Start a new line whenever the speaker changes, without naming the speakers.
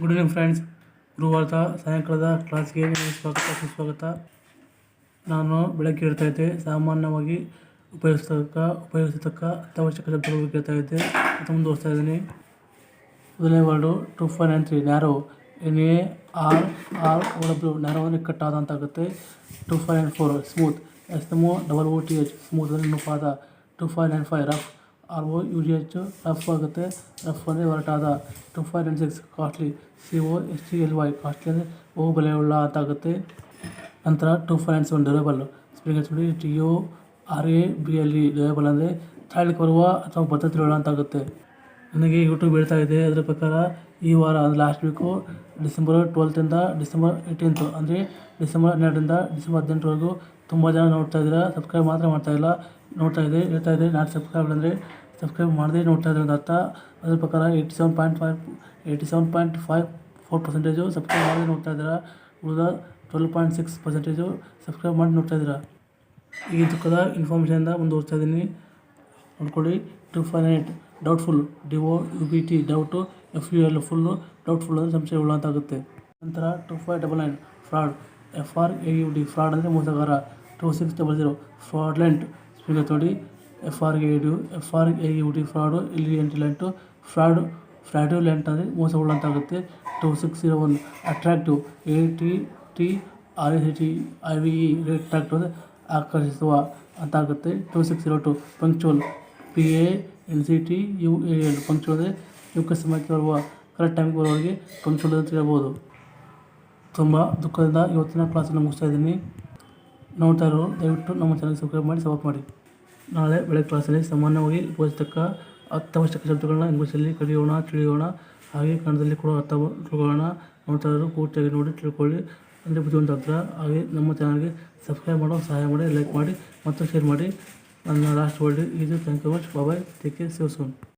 Good evening friends ಗುರುವಾರದ ಸಾಯಂಕಾಲದ ಕ್ಲಾಸ್ಗೆ ಸ್ವಾಗತ, ಸುಸ್ವಾಗತ. ನಾನು ಬೆಳಗ್ಗೆ ಹೇಳ್ತಾ ಇದ್ದೆ, ಸಾಮಾನ್ಯವಾಗಿ ಉಪಯೋಗಿಸ್ತಕ್ಕ, ಉಪಯೋಗಿಸತಕ್ಕ ಅತ್ಯವಶ್ಯಕ ಶಬ್ದಗಳು ಬಗ್ಗೆ ಹೇಳ್ತಾ ಇದ್ದೆ. ಮುಂದೆ ಮುಂದುವರಿಸ್ತಾ ಇದ್ದೀನಿ. ಮೊದಲನೇ word two five nine three narrow N A R R O W narrow ಅಂದರೆ ಕಟ್ಟಾದ ಅಂತ ಆಗುತ್ತೆ two five nine four smooth S M O double O T H smooth ಅಂದರೆ ನುಪಾದ two five nine five rough R O U G H rough ಆಗುತ್ತೆ. Rough ಅಂದರೆ ಹೊರಟಾದ two five nine six costly C O S T L Y costly ಅಂದರೆ ಓ ಬೆಲೆಯುಳ್ಳ ಅಂತ ಆಗುತ್ತೆ. ನಂತರ two five nine seven durable spring ಹಚ್ಬಿಡಿ T O R A B L E durable ಅಂದರೆ ಚಾಯ್ಲ್ಡ್ ಬರುವ ಅಥವಾ ಭದ್ರತೆಯುಳ್ಳ ಅಂತ ಆಗುತ್ತೆ. ನನಗೆ ಯೂಟ್ಯೂಬ್ ಹೇಳ್ತಾ ಇದೆ. ಅದರ ಪ್ರಕಾರ ಈ ವಾರ ಅಂದರೆ ಲಾಸ್ಟ್ ವೀಕು ಡಿಸೆಂಬರ್ ಟ್ವೆಲ್ತಿಂದ ಡಿಸೆಂಬರ್ ಏಯ್ಟೀನ್ತು ಅಂದರೆ ಡಿಸೆಂಬರ್ ಹನ್ನೆರಡರಿಂದ ಡಿಸೆಂಬರ್ ಹದಿನೆಂಟರವರೆಗೂ ತುಂಬ ಜನ ನೋಡ್ತಾ ಇದ್ದೀರಾ. ಸಬ್ಸ್ಕ್ರೈಬ್ ಮಾತ್ರ ಮಾಡ್ತಾಯಿಲ್ಲ ನೋಡ್ತಾ ಇದೆ, ಹೇಳ್ತಾ ಇದೆ. ನಾಟ್ ಸಬ್ಸ್ಕ್ರೈಬ್ ಅಂದರೆ ಸಬ್ಸ್ಕ್ರೈಬ್ ಮಾಡದೇ ನೋಡ್ತಾ ಇದ್ರೆ ಅರ್ಥ. ಅದರ ಪ್ರಕಾರ eighty seven point five eighty seven point five four percentage subscribe ಮಾಡದೇ ನೋಡ್ತಾ ಇದ್ದೀರಾ ಉಳಿದ twelve point six percentage subscribe ಮಾಡಿ ನೋಡ್ತಾ ಇದ್ದೀರಾ ಈ ದುಃಖದ ಇನ್ಫಾರ್ಮೇಷನಿಂದ ಮುಂದುವರಿಸ್ತಾ ಇದ್ದೀನಿ. ನೋಡ್ಕೊಳ್ಳಿ. Two five eight doubtful D O U B T doubt F U L full doubtful ಅಂದರೆ ಸಂಶಯ ಉಳ್ಳ ಅಂತ ಆಗುತ್ತೆ. ನಂತರ two five double nine fraud F R A U D fraud ಅಂದರೆ ಮೋಸಗಾರ. Two six double zero fraudulent speaker ನೋಡಿ F R A D F R A U D fraud ಇಲ್ಲಿ lent fraud fraudulent ಅಂದರೆ ಮೋಸ ಅಂತಾಗುತ್ತೆ two six zero one attractive A T T R A T I V E attractive ಅಂದರೆ ಆಕರ್ಷಿಸುವ ಅಂತಾಗುತ್ತೆ two six zero two punctual P A N C T U A L punctual ಅಂದರೆ ಯುಕ್ತ ಸಮಯಕ್ಕೆ ಬರುವ correct ಟೈಮ್ಗೆ ಬರೋರಿಗೆ punctual ಅಂತ ಹೇಳ್ಬೋದು ತುಂಬ ದುಃಖದಿಂದ ಇವತ್ತಿನ ಕ್ಲಾಸನ್ನು ಮುಗಿಸ್ತಾ ಇದ್ದೀನಿ ನೋಡ್ತಾ ಇರೋರು ದಯವಿಟ್ಟು ನಮ್ಮ ಚಾನಲ್ ಸಬ್ಸ್ಕ್ರೈಬ್ ಮಾಡಿ ಸಪೋರ್ಟ್ ಮಾಡಿ ನಾಳೆ ಬೆಳಗ್ಗೆ ಕ್ಲಾಸಲ್ಲಿ ಸಾಮಾನ್ಯವಾಗಿ ಉಪಯೋಗಿಸ್ತಕ್ಕ ಅತ್ಯವಶ್ಯಕ ಶಬ್ದಗಳನ್ನ ಇಂಗ್ಲೀಷಲ್ಲಿ ಕಲಿಯೋಣ, ತಿಳಿಯೋಣ, ಹಾಗೆ ಕನ್ನಡದಲ್ಲಿ ಕೂಡ ಅರ್ಥ ತಿಳ್ಕೊಳ್ಳೋಣ ನೋಡ್ತಾ ಪೂರ್ತಿಯಾಗಿ ನೋಡಿ ತಿಳ್ಕೊಳ್ಳಿ. ಅಂದರೆ ಬುದ್ಧಿವಂತ ಹತ್ರ. ಹಾಗೆ ನಮ್ಮ ಚಾನಲ್ಗೆ ಸಬ್ಸ್ಕ್ರೈಬ್ ಮಾಡೋ, ಸಹಾಯ ಮಾಡಿ, ಲೈಕ್ ಮಾಡಿ, ಮತ್ತು ಶೇರ್ ಮಾಡಿ. ನನ್ನ ಲಾಸ್ಟ್ ವರ್ಡ್ ಇದು. Thank you much bye-bye take care save soon